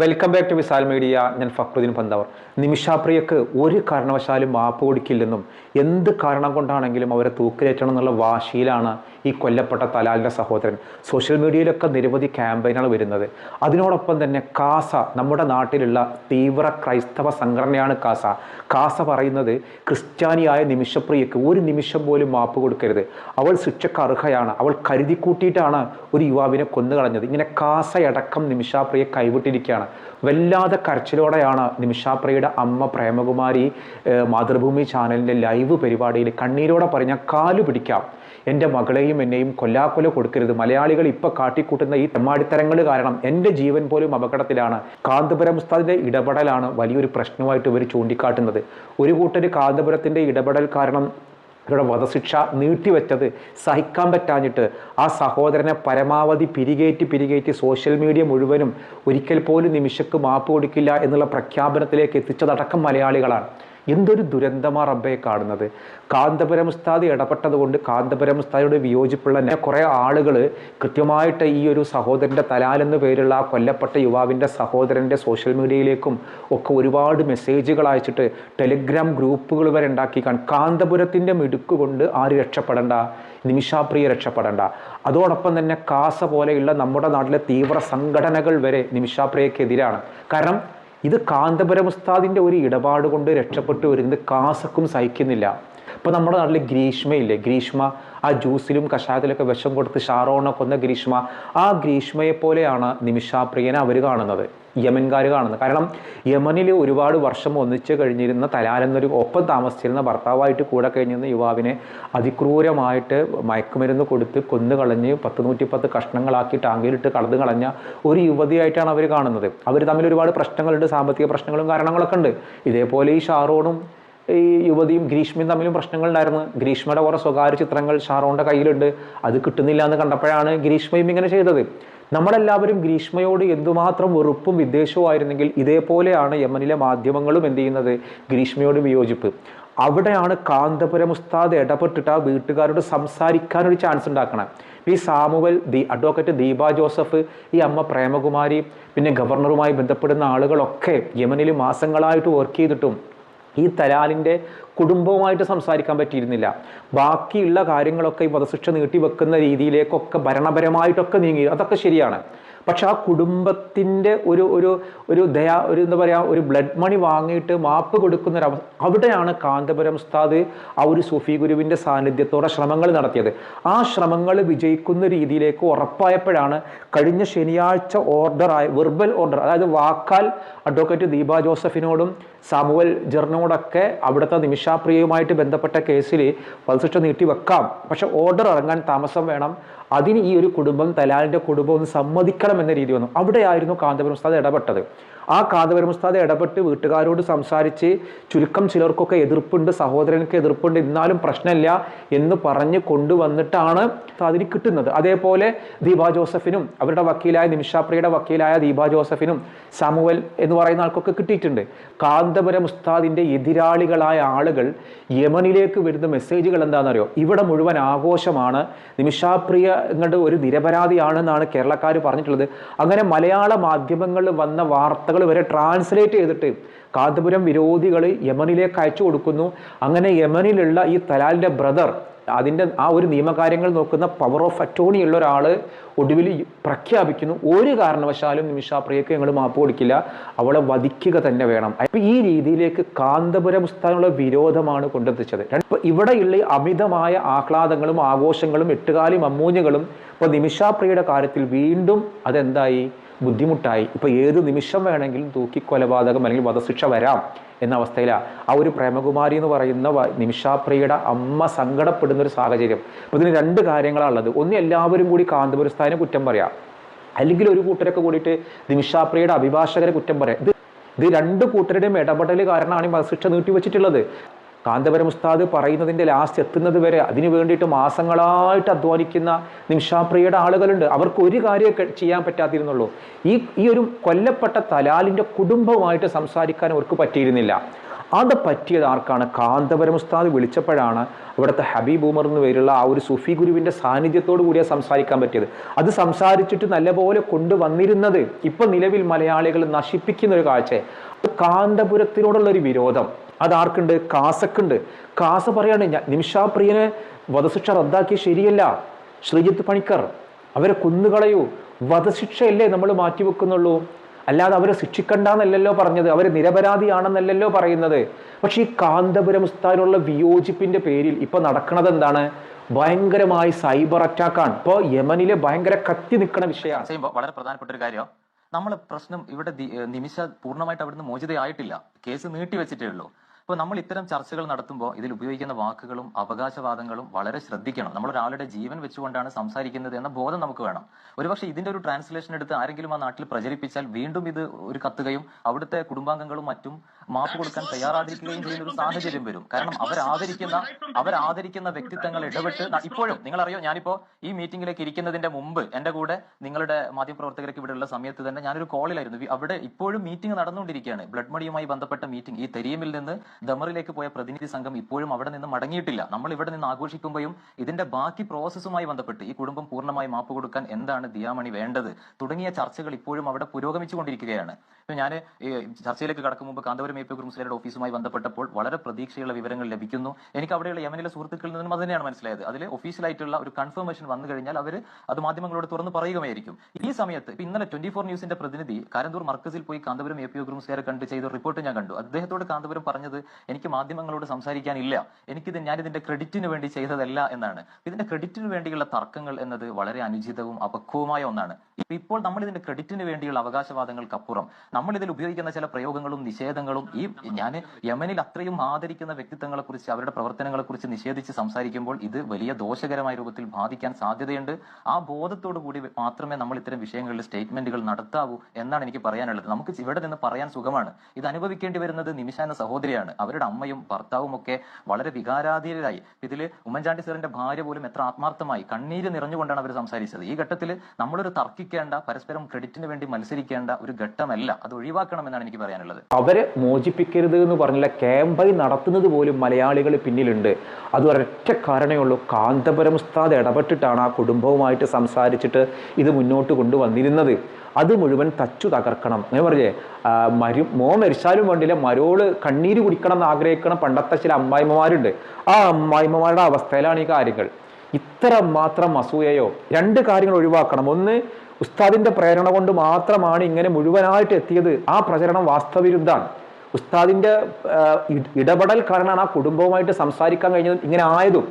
Welcome back to Vishal media ഞാൻ ഫക്രുദ്ദീൻ പന്താവർ. നിമിഷാപ്രിയക്ക് ഒരു കാരണവശാലും മാപ്പ് കൊടുക്കില്ലെന്നും എന്ത് കാരണം കൊണ്ടാണെങ്കിലും അവരെ തൂക്കിലേറ്റണം എന്നുള്ള വാശിയിലാണ് ഈ കൊല്ലപ്പെട്ട തലാലിന്റെ സഹോദരൻ. സോഷ്യൽ മീഡിയയിലൊക്കെ നിരവധി ക്യാമ്പയിനുകൾ വരുന്നത്. അതിനോടൊപ്പം തന്നെ കാസ നമ്മുടെ നാട്ടിലുള്ള തീവ്ര ക്രൈസ്തവ സംഘടനയാണ് കാസ. കാസ പറയുന്നത് ക്രിസ്ത്യാനിയായ നിമിഷപ്രിയക്ക് ഒരു നിമിഷം പോലും മാപ്പ് കൊടുക്കരുത്. അവൾ ശിക്ഷക്ക് അർഹയാണ്. അവൾ കരുതി കൂട്ടിയിട്ടാണ് ഒരു യുവാവിനെ കൊന്നുകളഞ്ഞത്. ഇങ്ങനെ കാസയടക്കം നിമിഷാപ്രിയെ കൈവിട്ടിരിക്കുകയാണ്. വല്ലാതെ കരച്ചിലോടെയാണ് നിമിഷാപ്രിയയുടെ അമ്മ പ്രേമകുമാരി മാതൃഭൂമി ചാനലിന്റെ ലൈവ് പരിപാടിയിൽ കണ്ണീരോടെ പറഞ്ഞ കാലു പിടിക്കാം. എന്റെ മകളെയും എന്നെയും കൊല്ലാക്കൊല കൊടുക്കരുത്. മലയാളികൾ ഇപ്പോൾ കാട്ടിക്കൂട്ടുന്ന ഈ തെമ്മാടിത്തരങ്ങൾ കാരണം എന്റെ ജീവൻ പോലും അപകടത്തിലാണ്. കാന്തപുരം ഉസ്താദിന്റെ ഇടപെടലാണ് വലിയൊരു പ്രശ്നമായിട്ട് ഇവർ ചൂണ്ടിക്കാട്ടുന്നത്. ഒരു കൂട്ടർ കാന്തപുരത്തിന്റെ ഇടപെടൽ കാരണം ഇവരുടെ വധശിക്ഷ നീട്ടിവെച്ചത് സഹിക്കാൻ പറ്റാഞ്ഞിട്ട് ആ സഹോദരനെ പരമാവധി പിരികേറ്റി പിരികേറ്റി സോഷ്യൽ മീഡിയ മുഴുവനും ഒരിക്കൽ പോലും നിമിഷക്ക് മാപ്പ് കൊടുക്കില്ല എന്നുള്ള പ്രഖ്യാപനത്തിലേക്ക് എത്തിച്ചതടക്കം മലയാളികളാണ്. എന്തൊരു ദുരന്തമാ റബ്ബെ കാണുന്നത്? കാന്തപുരം ഉസ്താദ് ഇടപെട്ടത് കൊണ്ട് കാന്തപുരം ഉസ്താദിയുടെ വിയോജിപ്പുള്ള കുറേ ആളുകൾ കൃത്യമായിട്ട് ഈ ഒരു സഹോദരന്റെ തലാൽ എന്ന പേരുള്ള ആ കൊല്ലപ്പെട്ട യുവാവിന്റെ സഹോദരന്റെ സോഷ്യൽ മീഡിയയിലേക്കും ഒക്കെ ഒരുപാട് മെസ്സേജുകൾ അയച്ചിട്ട് ടെലിഗ്രാം ഗ്രൂപ്പുകൾ വരെ കാണും കാന്തപുരത്തിന്റെ മിടുക്ക് കൊണ്ട് ആര് രക്ഷപ്പെടേണ്ട? നിമിഷാപ്രിയ രക്ഷപ്പെടേണ്ട. അതോടൊപ്പം തന്നെ കാസ പോലെയുള്ള നമ്മുടെ നാട്ടിലെ തീവ്ര സംഘടനകൾ വരെ നിമിഷാപ്രിയക്കെതിരാണ് കാരണം ഇത് കാന്തപുരം ഉസ്താദിന്റെ ഒരു ഇടപാട് കൊണ്ട് രക്ഷപ്പെട്ടു വരുന്നത് കാസക്കും സഹിക്കുന്നില്ല. ഇപ്പോൾ നമ്മുടെ നാട്ടിൽ ഗ്രീഷ്മയില്ലേ? ഗ്രീഷ്മ ആ ജ്യൂസിലും കഷായത്തിലൊക്കെ വിഷം കൊടുത്ത് ഷാറോണൊക്കെ കൊന്ന ഗ്രീഷ്മ ആ ഗ്രീഷ്മയെ പോലെയാണ് നിമിഷാപ്രിയനെ അവർ കാണുന്നത്. യമൻകാർ കാണുന്നത്. കാരണം യമനിൽ ഒരുപാട് വർഷം ഒന്നിച്ച് കഴിഞ്ഞിരുന്ന തലാൽ എന്നൊരു ഒപ്പം താമസിച്ചിരുന്ന ഭർത്താവായിട്ട് കൂടെ കഴിഞ്ഞിരുന്ന യുവാവിനെ അതിക്രൂരമായിട്ട് മയക്കുമരുന്ന് കൊടുത്ത് കൊന്നു കളഞ്ഞ് പത്ത് നൂറ്റി പത്ത് കഷ്ണങ്ങളാക്കി ടാങ്കിലിട്ട് കടന്നു കളഞ്ഞ ഒരു യുവതിയായിട്ടാണ് അവർ കാണുന്നത്. അവർ തമ്മിൽ ഒരുപാട് പ്രശ്നങ്ങളുണ്ട് സാമ്പത്തിക പ്രശ്നങ്ങളും കാരണങ്ങളൊക്കെ ഉണ്ട്. ഇതേപോലെ ഈ ഷാറോണും ഈ യുവതിയും ഗ്രീഷ്മയും തമ്മിലും പ്രശ്നങ്ങളുണ്ടായിരുന്നു ഗ്രീഷ്മയുടെ കുറേ സ്വകാര്യ ചിത്രങ്ങൾ ഷാറോണിന്റെ കയ്യിലുണ്ട്. അത് കിട്ടുന്നില്ല എന്ന് കണ്ടപ്പോഴാണ് ഗ്രീഷ്മയും ഇങ്ങനെ ചെയ്തത്. നമ്മളെല്ലാവരും ഗ്രീഷ്മയോട് എന്തുമാത്രം വെറുപ്പും വിദ്വേഷവും ആയിരുന്നെങ്കിൽ ഇതേപോലെയാണ് യമനിലെ മാധ്യമങ്ങളും എന്ത് ചെയ്യുന്നത്? ഗ്രീഷ്മയോട് വിയോജിപ്പ്. അവിടെയാണ് കാന്തപുരം ഉസ്താദ് ഇടപെട്ടിട്ട് ആ വീട്ടുകാരോട് സംസാരിക്കാനൊരു ചാൻസ് ഉണ്ടാക്കണം. ഈ സാമുവൽ ദീ അഡ്വക്കേറ്റ് ദീപ ജോസഫ് ഈ അമ്മ പ്രേമകുമാരി പിന്നെ ഗവർണറുമായി ബന്ധപ്പെടുന്ന ആളുകളൊക്കെ യമനിൽ മാസങ്ങളായിട്ട് വർക്ക് ചെയ്തിട്ടും ഈ തലാലിന്റെ കുടുംബവുമായിട്ട് സംസാരിക്കാൻ പറ്റിയിരുന്നില്ല. ബാക്കിയുള്ള കാര്യങ്ങളൊക്കെ ഈ വധശിക്ഷ നീട്ടിവെക്കുന്ന രീതിയിലേക്കൊക്കെ ഭരണപരമായിട്ടൊക്കെ നീങ്ങി. അതൊക്കെ ശരിയാണ്. പക്ഷെ ആ കുടുംബത്തിന്റെ ഒരു ഒരു ഒരു ദയാ ഒരു എന്താ പറയുക ഒരു ബ്ലഡ് മണി വാങ്ങിയിട്ട് മാപ്പ് കൊടുക്കുന്ന ഒരു അവിടെയാണ് കാന്തപുരം ഉസ്താദ് ആ ഒരു സുഫി ഗുരുവിന്റെ സാന്നിധ്യത്തോടെ ശ്രമങ്ങൾ നടത്തിയത്. ആ ശ്രമങ്ങൾ വിജയിക്കുന്ന രീതിയിലേക്ക് ഉറപ്പായപ്പോഴാണ് കഴിഞ്ഞ ശനിയാഴ്ച ഓർഡറായ വെർബൽ ഓർഡർ അതായത് വാക്കാൽ അഡ്വക്കേറ്റ് ദീപ ജോസഫിനോടും സാമുവൽ ജെറിനോടൊക്കെ അവിടുത്തെ നിമിഷാപ്രിയയുമായിട്ട് ബന്ധപ്പെട്ട കേസിൽ വധശിക്ഷ നീട്ടി വെക്കാം പക്ഷെ ഓർഡർ ഇറങ്ങാൻ താമസം വേണം. അതിന് ഈ ഒരു കുടുംബം തലാലിന്റെ കുടുംബം ഒന്ന് സമ്മതിക്കണം എന്ന രീതി വന്നു. അവിടെയായിരുന്നു കാന്തപുരം ഉസ്താദ് ഇടപെട്ടത്. ആ ഉസ്താദ് ഇടപെട്ട് വീട്ടുകാരോട് സംസാരിച്ച് ചുരുക്കം ചിലർക്കൊക്കെ എതിർപ്പുണ്ട് സഹോദരനക്ക് എതിർപ്പുണ്ട് എന്നാലും പ്രശ്നമില്ല എന്ന് പറഞ്ഞ് കൊണ്ടുവന്നിട്ടാണ് അതിന് കിട്ടുന്നത്. അതേപോലെ ദീപ ജോസഫിനും അവരുടെ വക്കീലായ നിമിഷാപ്രിയുടെ വക്കീലായ ദീപ ജോസഫിനും സാമുവൽ എന്ന് പറയുന്ന ആൾക്കൊക്കെ കിട്ടിയിട്ടുണ്ട്. കാന്തപുരം ഉസ്താദിന്റെ എതിരാളികളായ ആളുകൾ യമനിലേക്ക് വരുന്ന മെസ്സേജുകൾ എന്താണെന്നറിയോ? ഇവിടെ മുഴുവൻ ആഘോഷമാണ്. നിമിഷാപ്രിയങ്ങളുടെ ഒരു നിരപരാധിയാണെന്നാണ് കേരളക്കാർ പറഞ്ഞിട്ടുള്ളത്. അങ്ങനെ മലയാള മാധ്യമങ്ങളിൽ വന്ന വാർത്തകൾ വരെ ട്രാൻസ്ലേറ്റ് ചെയ്തിട്ട് കാന്തപുരം വിരോധികൾ യമനിലേക്ക് അയച്ചു കൊടുക്കുന്നു. അങ്ങനെ യമനിലുള്ള ഈ തലാലിന്റെ ബ്രദർ അതിന്റെ ആ ഒരു നിയമകാര്യങ്ങൾ നോക്കുന്ന പവർ ഓഫ് അറ്റോണി ഉള്ള ഒരാൾ ഒടുവിൽ പ്രഖ്യാപിക്കുന്നു. ഒരു കാരണവശാലും നിമിഷ പ്രിയക്ക് ഞങ്ങൾ മാപ്പ് കൊടുക്കില്ല. അവളെ വധിക്കുക തന്നെ വേണം. അപ്പം ഈ രീതിയിലേക്ക് കാന്തപുരം ഉസ്താദിനുള്ള വിരോധമാണ് കൊണ്ടെത്തിച്ചത്. ഇപ്പം ഇവിടെയുള്ള അമിതമായ ആഹ്ലാദങ്ങളും ആഘോഷങ്ങളും എട്ടുകാലി മമ്മൂഞ്ഞുകളും ഇപ്പോൾ നിമിഷാപ്രിയയുടെ കാര്യത്തിൽ വീണ്ടും അതെന്തായി? ബുദ്ധിമുട്ടായി. ഇപ്പോൾ ഏത് നിമിഷം വേണമെങ്കിലും തൂക്കിക്കൊലപാതകം അല്ലെങ്കിൽ വധശിക്ഷ വരാം എന്ന അവസ്ഥയിലാണ് ആ ഒരു പ്രേമകുമാരി എന്ന് പറയുന്ന നിമിഷാപ്രിയുടെ അമ്മ സങ്കടപ്പെടുന്ന ഒരു സാഹചര്യം. അപ്പോൾ ഇതിന് രണ്ട് കാര്യങ്ങളാണ് ഉള്ളത്. ഒന്ന് എല്ലാവരും കൂടി കാന്തപുരസ്ഥാനെ കുറ്റം പറയാം. അല്ലെങ്കിൽ ഒരു കൂട്ടരൊക്കെ കൂടിയിട്ട് നിമിഷാപ്രിയുടെ അഭിഭാഷകരെ കുറ്റം പറയാം. ഇത് ഇത് രണ്ട് കൂട്ടരുടെയും ഇടപെടൽ കാരണമാണ് ഈ വധശിക്ഷ നീട്ടിവെച്ചിട്ടുള്ളത്. കാന്തപുരം ഉസ്താദ് പറയുന്നതിന്റെ ലാസ്റ്റ് എത്തുന്നത് വരെ അതിനു വേണ്ടിയിട്ട് മാസങ്ങളായിട്ട് അധ്വാനിക്കുന്ന നിമിഷാപ്രിയയുടെ ആളുകളുണ്ട്. അവർക്ക് ഒരു കാര്യമൊക്കെ ചെയ്യാൻ പറ്റാതിരുന്നുള്ളൂ. ഈ ഈ ഒരു കൊല്ലപ്പെട്ട തലാലിന്റെ കുടുംബവുമായിട്ട് സംസാരിക്കാൻ അവർക്ക് പറ്റിയിരുന്നില്ല. അത് പറ്റിയത് ആർക്കാണ്? കാന്തപുരം ഉസ്താദ് വിളിച്ചപ്പോഴാണ് അവിടുത്തെ ഹബീബ് ഉമർ എന്ന് പേരുള്ള ആ ഒരു സുഫി ഗുരുവിന്റെ സാന്നിധ്യത്തോടു കൂടിയാണ് സംസാരിക്കാൻ പറ്റിയത്. അത് സംസാരിച്ചിട്ട് നല്ലപോലെ കൊണ്ടുവന്നിരുന്നത് ഇപ്പം നിലവിൽ മലയാളികൾ നശിപ്പിക്കുന്ന ഒരു കാഴ്ച. കാന്തപുരത്തിനോടുള്ള ഒരു വിരോധം. അതാർക്കുണ്ട്? കാസക്കുണ്ട്. കാസ പറയാണ് "ഞ- നിമിഷാപ്രിയനെ വധശിക്ഷ റദ്ദാക്കി ശരിയല്ല. ശ്രീജിത്ത് പണിക്കർ അവരെ കൊന്നുകളയൂ. വധശിക്ഷയല്ലേ നമ്മൾ മാറ്റിവെക്കുന്നുള്ളൂ. അല്ലാതെ അവരെ ശിക്ഷിക്കണ്ടെന്നല്ലല്ലോ പറഞ്ഞത്. അവരെ നിരപരാധിയാണെന്നല്ലല്ലോ പറയുന്നത്. പക്ഷേ ഈ കാന്തപുരം ഉസ്താദിനുള്ള വിയോജിപ്പിന്റെ പേരിൽ ഇപ്പൊ നടക്കുന്നത് എന്താണ്? ഭയങ്കരമായി സൈബർ അറ്റാക്കാണ്. ഇപ്പോൾ യമനിലെ ഭയങ്കര കത്തി നിൽക്കുന്ന വിഷയമാണ്. വളരെ പ്രധാനപ്പെട്ട ഒരു കാര്യം. നമ്മൾ പ്രശ്നം ഇവിടെ നിമിഷ പൂർണമായിട്ട് അവിടുന്ന് മോചിതയായിട്ടില്ല. കേസ് നീട്ടി വെച്ചിട്ടേ ഉള്ളൂ. അപ്പോൾ നമ്മൾ ഇത്തരം ചർച്ചകൾ നടത്തുമ്പോൾ ഇതിൽ ഉപയോഗിക്കുന്ന വാക്കുകളും അവകാശവാദങ്ങളും വളരെ ശ്രദ്ധിക്കണം. നമ്മൾ ഒരാളുടെ ജീവൻ വെച്ചുകൊണ്ടാണ് സംസാരിക്കുന്നത് എന്ന ബോധം നമുക്ക് വേണം. ഒരുപക്ഷെ ഇതിന്റെ ഒരു ട്രാൻസ്ലേഷൻ എടുത്ത് ആരെങ്കിലും ആ നാട്ടിൽ പ്രചരിപ്പിച്ചാൽ വീണ്ടും ഇത് ഒരു കത്തുകയും അവിടുത്തെ കുടുംബാംഗങ്ങളും മറ്റും മാപ്പ് കൊടുക്കാൻ തയ്യാറാതിരിക്കുകയും ചെയ്യുന്ന ഒരു സാഹചര്യം വരും. കാരണം അവരാദരിക്കുന്ന അവരാദരിക്കുന്ന വ്യക്തിത്വങ്ങൾ ഇടപെട്ട് ഇപ്പോഴും നിങ്ങളറിയോ ഞാനിപ്പോ ഈ മീറ്റിംഗിലേക്ക് ഇരിക്കുന്നതിന്റെ മുമ്പ് എന്റെ കൂടെ നിങ്ങളുടെ മാധ്യമപ്രവർത്തകർക്ക് ഇവിടെയുള്ള സമയത്ത് തന്നെ ഞാനൊരു കോളിലായിരുന്നു അവിടെ ഇപ്പോഴും മീറ്റിംഗ് നടന്നുകൊണ്ടിരിക്കുകയാണ്. ബ്ലഡ് മണിയുമായി ബന്ധപ്പെട്ട മീറ്റിംഗ് ഈ തെരിയമിൽ നിന്ന് ദമറിലേക്ക് പോയ പ്രതിനിധി സംഘം ഇപ്പോഴും അവിടെ നിന്ന് മടങ്ങിയിട്ടില്ല. നമ്മൾ ഇവിടെ നിന്ന് ആഘോഷിക്കുമ്പോഴും ഇതിന്റെ ബാക്കി പ്രോസസ്സുമായി ബന്ധപ്പെട്ട് ഈ കുടുംബം പൂർണമായി മാപ്പ് കൊടുക്കാൻ എന്താണ് ദിയാമണി വേണ്ടത്? തുടങ്ങിയ ചർച്ചകൾ ഇപ്പോഴും അവിടെ പുരോഗമിച്ചുകൊണ്ടിരിക്കുകയാണ്. ഇപ്പൊ ഞാൻ ചർച്ചയിലേക്ക് കടക്കും മുമ്പ് കാന്തപുരം എ പി ഗ്രൂംസിലയുടെ ഓഫീസുമായി ബന്ധപ്പെട്ടപ്പോൾ വളരെ പ്രതീക്ഷയുള്ള വിവരങ്ങൾ ലഭിക്കുന്നു. എനിക്ക് അവിടെയുള്ള യമനിലെ സുഹൃത്തുക്കളിൽ നിന്നും അത് തന്നെയാണ് മനസ്സിലായത്. അതിൽ ഒഫീഷ്യലായിട്ടുള്ള ഒരു കൺഫർമേഷൻ വന്നു കഴിഞ്ഞാൽ അവർ അത് മാധ്യമങ്ങളോട് തുറന്ന് പറയുകയായിരിക്കും ഈ സമയത്ത് ഇപ്പൊ ഇന്നലെ ട്വന്റി ഫോർ ന്യൂസിന്റെ പ്രതിനിധി കാരന്തൂർ മർക്കസിൽ പോയി കാന്തപുരം എ പി ഗ്രൂംസുകാരെ കണ്ട് ചെയ്ത റിപ്പോർട്ട് ഞാൻ കണ്ടു. അദ്ദേഹത്തോട് കാന്തപുരം പറഞ്ഞത് എനിക്ക് മാധ്യമങ്ങളോട് സംസാരിക്കാനില്ല. എനിക്കിത് ഞാനിതിന്റെ ക്രെഡിറ്റിന് വേണ്ടി ചെയ്തതല്ല എന്നാണ്. ഇതിന്റെ ക്രെഡിറ്റിന് വേണ്ടിയുള്ള തർക്കങ്ങൾ എന്നത് വളരെ അനുചിതവും അപക്വവുമായ ഒന്നാണ്. ഇപ്പോൾ നമ്മൾ ഇതിന്റെ ക്രെഡിറ്റിന് വേണ്ടിയുള്ള അവകാശവാദങ്ങൾക്കപ്പുറം നമ്മൾ ഇതിൽ ഉപയോഗിക്കുന്ന ചില പ്രയോഗങ്ങളും നിഷേധങ്ങളും ഈ ഞാൻ യമനിൽ അത്രയും ആദരിക്കുന്ന വ്യക്തിത്വങ്ങളെ കുറിച്ച് അവരുടെ പ്രവർത്തനങ്ങളെ കുറിച്ച് നിഷേധിച്ച് സംസാരിക്കുമ്പോൾ ഇത് വലിയ ദോഷകരമായ രൂപത്തിൽ ബാധിക്കാൻ സാധ്യതയുണ്ട്. ആ ബോധത്തോടു കൂടി മാത്രമേ നമ്മൾ ഇത്തരം വിഷയങ്ങളിൽ സ്റ്റേറ്റ്മെന്റുകൾ നടത്താവൂ എന്നാണ് എനിക്ക് പറയാനുള്ളത്. നമുക്ക് ഇവിടെ നിന്ന് പറയാൻ സുഖമാണ്. ഇത് അനുഭവിക്കേണ്ടി വരുന്നത് നിമിഷ എന്ന സഹോദരിയാണ്. അവരുടെ അമ്മയും ഭർത്താവും ഒക്കെ വളരെ വികാരാധീനരായി. ഇതിൽ ഉമ്മൻചാണ്ടി സാറിന്റെ ഭാര്യ പോലും എത്ര ആത്മാർത്ഥമായി കണ്ണീര് നിറഞ്ഞുകൊണ്ടാണ് അവർ സംസാരിച്ചത്. ഈ ഘട്ടത്തിൽ നമ്മളൊരു തർക്കിക്കേണ്ട പരസ്പരം ക്രെഡിറ്റിന് വേണ്ടി മത്സരിക്കേണ്ട ഒരു ഘട്ടമല്ല. അത് ഒഴിവാക്കണമെന്നാണ് എനിക്ക് പറയാനുള്ളത്. അവരെ മോചിപ്പിക്കരുത് എന്ന് പറഞ്ഞില്ല ക്യാമ്പയിൻ നടത്തുന്നത് പോലും മലയാളികൾ പിന്നിലുണ്ട്. അത് ഒരൊറ്റ കാരണമേ ഉള്ളൂ. കാന്തപുരം ഉസ്താദ് ഇടപെട്ടിട്ടാണ് ആ കുടുംബവുമായിട്ട് സംസാരിച്ചിട്ട് ഇത് മുന്നോട്ട് കൊണ്ടുവന്നിരുന്നത്. അത് മുഴുവൻ തച്ചു തകർക്കണം. ഞാൻ പറഞ്ഞേ മരു മോ മരിച്ചാലും വേണ്ടില്ല മരോൾ കണ്ണീര് കുടിക്കണം. എന്ന് ആഗ്രഹിക്കണം പണ്ടത്തെ ചില അമ്മായിമ്മമാരുണ്ട്. ആ അമ്മായിമ്മമാരുടെ അവസ്ഥയിലാണ് ഈ കാര്യങ്ങൾ. ഇത്ര മാത്രം അസൂയയോ രണ്ട് കാര്യങ്ങൾ ഒഴിവാക്കണം. ഒന്ന് ഉസ്താദിന്റെ പ്രേരണ കൊണ്ട് മാത്രമാണ് ഇങ്ങനെ മുഴുവനായിട്ട് എത്തിയത്. ആ പ്രചരണം വാസ്തവിരുദ്ധാണ് ഉസ്താദിന്റെ ഇടപെടൽ കാരണമാണ് ആ കുടുംബവുമായിട്ട് സംസാരിക്കാൻ കഴിഞ്ഞത് ഇങ്ങനെ ആയതും.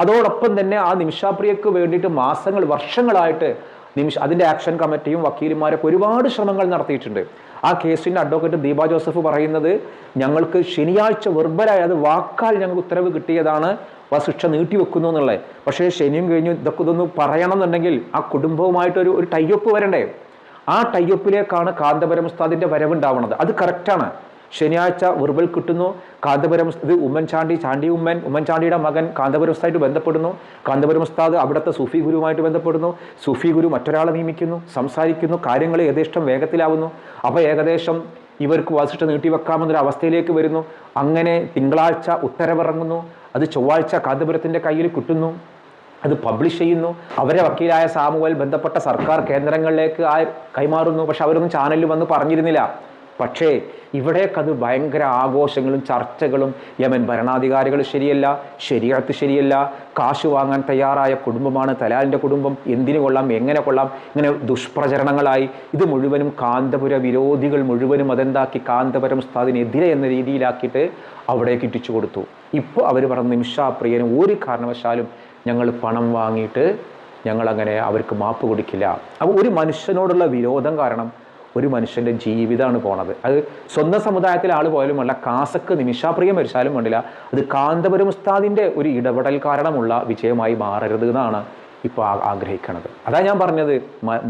അതോടൊപ്പം തന്നെ ആ നിമിഷാപ്രിയക്ക് വേണ്ടിയിട്ട് മാസങ്ങൾ വർഷങ്ങളായിട്ട് നിമിഷ അതിന്റെ ആക്ഷൻ കമ്മിറ്റിയും വക്കീലുമാരൊക്കെ ഒരുപാട് ശ്രമങ്ങൾ നടത്തിയിട്ടുണ്ട്. ആ കേസിന്റെ അഡ്വക്കേറ്റ് ദീപ ജോസഫ് പറയുന്നത് ഞങ്ങൾക്ക് ശനിയാഴ്ച വെർബലായി അത് വാക്കാൽ ഞങ്ങൾക്ക് ഉത്തരവ് കിട്ടിയതാണ് ആ ശിക്ഷ നീട്ടിവെക്കുന്നു എന്നുള്ളത്. പക്ഷേ ശനിയും കഴിഞ്ഞു ഇതൊക്കെ ഇതൊന്ന് പറയണം എന്നുണ്ടെങ്കിൽ ആ കുടുംബവുമായിട്ടൊരു ഒരു ടൈപ്പ് വരണ്ടേ? ആ ടൈപ്പിലേക്കാണ് കാന്തപുരം ഉസ്താദിന്റെ വരവുണ്ടാവുന്നത് അത് കറക്റ്റാണ് ശനിയാഴ്ച വെർബൽ കിട്ടുന്നു. കാന്തപുരം ഇത് ഉമ്മൻചാണ്ടി ചാണ്ടി ഉമ്മൻ ഉമ്മൻചാണ്ടിയുടെ മകൻ കാന്തപുരം ഉസ്താദായിട്ട് ബന്ധപ്പെടുന്നു. കാന്തപുരം ഉസ്താദ് അവിടുത്തെ സുഫി ഗുരുവുമായിട്ട് ബന്ധപ്പെടുന്നു. സുഫി ഗുരു മറ്റൊരാളെ നിയമിക്കുന്നു സംസാരിക്കുന്നു കാര്യങ്ങൾ യഥേഷ്ടം വേഗത്തിലാവുന്നു. അപ്പോൾ ഏകദേശം ഇവർക്ക് വസിഷ്ഠ നീട്ടിവെക്കാമെന്നൊരു അവസ്ഥയിലേക്ക് വരുന്നു. അങ്ങനെ തിങ്കളാഴ്ച ഉത്തരവിറങ്ങുന്നു. അത് ചൊവ്വാഴ്ച കാന്തപുരത്തിന്റെ കയ്യിൽ കിട്ടുന്നു. അത് പബ്ലിഷ് ചെയ്യുന്നു. അവരെ വക്കീലായ സാമുവൽ ബന്ധപ്പെട്ട സർക്കാർ കേന്ദ്രങ്ങളിലേക്ക് ആ കൈമാറുന്നു. പക്ഷെ അവരൊന്നും ചാനലിൽ വന്ന് പറഞ്ഞിരുന്നില്ല. പക്ഷേ ഇവിടേക്ക് അത് ഭയങ്കര ആഘോഷങ്ങളും ചർച്ചകളും യമൻ ഭരണാധികാരികൾ ശരിയല്ല ശരിയത്ത് ശരിയല്ല കാശ് വാങ്ങാൻ തയ്യാറായ കുടുംബമാണ് തലാലിന്റെ കുടുംബം എന്തിനു കൊള്ളാം എങ്ങനെ കൊള്ളാം ഇങ്ങനെ ദുഷ്പ്രചരണങ്ങളായി. ഇത് മുഴുവനും കാന്തപുര വിരോധികൾ മുഴുവനും അതെന്താക്കി കാന്തപുരം ഉസ്താദിനെതിരെ എന്ന രീതിയിലാക്കിയിട്ട് അവിടേക്ക് ഇട്ടിച്ചു കൊടുത്തു. ഇപ്പോൾ അവർ പറഞ്ഞ നിമിഷാപ്രിയന് ഒരു കാരണവശാലും ഞങ്ങൾ പണം വാങ്ങിയിട്ട് ഞങ്ങളങ്ങനെ അവർക്ക് മാപ്പ് കൊടുക്കില്ല. അപ്പോൾ ഒരു മനുഷ്യനോടുള്ള വിരോധം കാരണം ഒരു മനുഷ്യന്റെ ജീവിതമാണ് പോണത്. അത് സ്വന്തം സമുദായത്തിലെ ആൾ പോയാലും വേണ്ട കാസക്ക് നിമിഷാപ്രിയം മരിച്ചാലും വേണ്ടില്ല അത് കാന്തപുരം ഉസ്താദിന്റെ ഒരു ഇടപെടൽ കാരണമുള്ള വിജയമായി മാറരുത് എന്നാണ് ഇപ്പോൾ ആഗ്രഹിക്കണത്. അതാണ് ഞാൻ പറഞ്ഞത്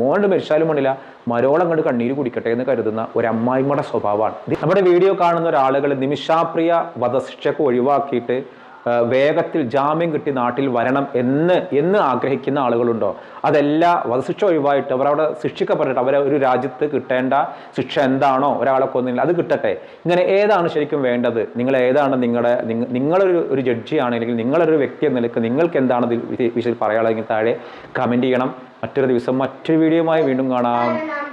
മോണ്ട് മരിച്ചാലും വേണ്ടില്ല മരോളം കണ്ട് കണ്ണീര് കുടിക്കട്ടെ എന്ന് കരുതുന്ന ഒരു അമ്മായിമ്മയുടെ സ്വഭാവമാണ്. നമ്മുടെ വീഡിയോ കാണുന്ന ഒരാളുകൾ നിമിഷാപ്രിയ വധശിക്ഷക്ക് ഒഴിവാക്കിയിട്ട് വേഗത്തിൽ ജാമ്യം കിട്ടി നാട്ടിൽ വരണം എന്ന് എന്ന് ആഗ്രഹിക്കുന്ന ആളുകളുണ്ടോ? അതല്ല വധശിക്ഷ ഒഴിവായിട്ട് അവർ അവിടെ ശിക്ഷിക്കപ്പെട്ടിട്ട് അവരെ ഒരു രാജ്യത്ത് കിട്ടേണ്ട ശിക്ഷ എന്താണോ ഒരാളെ കൊന്നില്ല അത് കിട്ടട്ടെ. ഇങ്ങനെ ഏതാണ് ശരിക്കും വേണ്ടത്? നിങ്ങൾ ഏതാണ് നിങ്ങളുടെ നിങ്ങ- നിങ്ങളൊരു ഒരു ജഡ്ജി ആണെങ്കിൽ നിങ്ങളൊരു വ്യക്തി എന്ന നിലയ്ക്ക് നിങ്ങൾക്ക് എന്താണ് വിഷയത്തിൽ പറയാനുള്ളതെങ്കിൽ താഴെ കമന്റ് ചെയ്യണം. മറ്റൊരു ദിവസം മറ്റൊരു വീഡിയോയുമായി വീണ്ടും കാണാം.